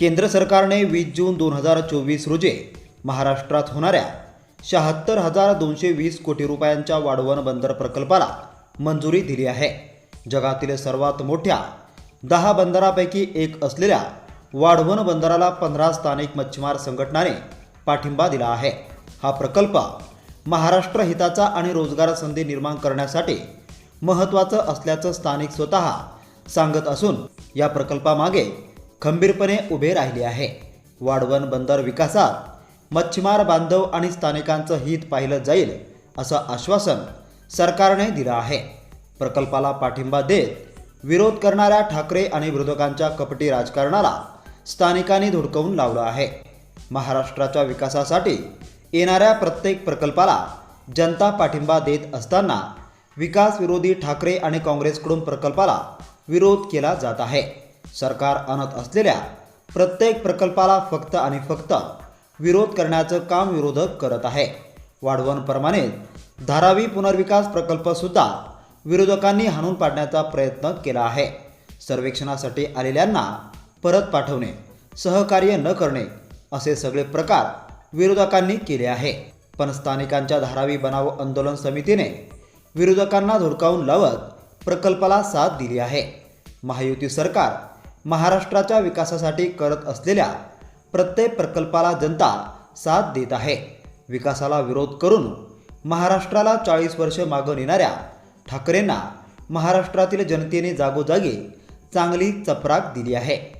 केंद्र सरकारने वीस जून दोन हजार चोवीस रोजी महाराष्ट्रात होणाऱ्या शहात्तर हजार दोनशे वीस कोटी रुपयांच्या वाढवण बंदर प्रकल्पाला मंजुरी दिली आहे. जगातील सर्वात मोठ्या दहा बंदरापैकी एक असलेल्या वाढवण बंदराला पंधरा स्थानिक मच्छीमार संघटनाने पाठिंबा दिला आहे. हा प्रकल्प महाराष्ट्र हिताचा आणि रोजगार संधी निर्माण करण्यासाठी महत्त्वाचं असल्याचं स्थानिक स्वतः सांगत असून या प्रकल्पामागे खंबीरपणे उभे राहिले आहे. वाढवण बंदर विकासात मच्छीमार बांधव आणि स्थानिकांचं हित पाहिलं जाईल असं आश्वासन सरकारने दिलं आहे. प्रकल्पाला पाठिंबा देत विरोध करणाऱ्या ठाकरे आणि विरोधकांच्या कपटी राजकारणाला स्थानिकांनी धुडकवून लावलं आहे. महाराष्ट्राच्या विकासासाठी येणाऱ्या प्रत्येक प्रकल्पाला जनता पाठिंबा देत असताना विकासविरोधी ठाकरे आणि काँग्रेसकडून प्रकल्पाला विरोध केला जात आहे. सरकार आणत असलेल्या प्रत्येक प्रकल्पाला फक्त आणि फक्त विरोध करण्याचं काम विरोधक करत आहे. वाढवणप्रमाणेच धारावी पुनर्विकास प्रकल्पसुद्धा विरोधकांनी हाणून पाडण्याचा प्रयत्न केला आहे. सर्वेक्षणासाठी आलेल्यांना परत पाठवणे सहकार्य न करणे असे सगळे प्रकार विरोधकांनी केले आहे. पण स्थानिकांच्या धारावी बनाव आंदोलन समितीने विरोधकांना धुडकावून लावत प्रकल्पाला साथ दिली आहे. महायुती सरकार महाराष्ट्राच्या विकासासाठी करत असलेल्या प्रत्येक प्रकल्पाला जनता साथ देत आहे. विकासाला विरोध करून महाराष्ट्राला चाळीस वर्ष मागं नेणाऱ्या ठाकरेंना महाराष्ट्रातील जनतेने जागोजागी चांगली चपराक दिली आहे.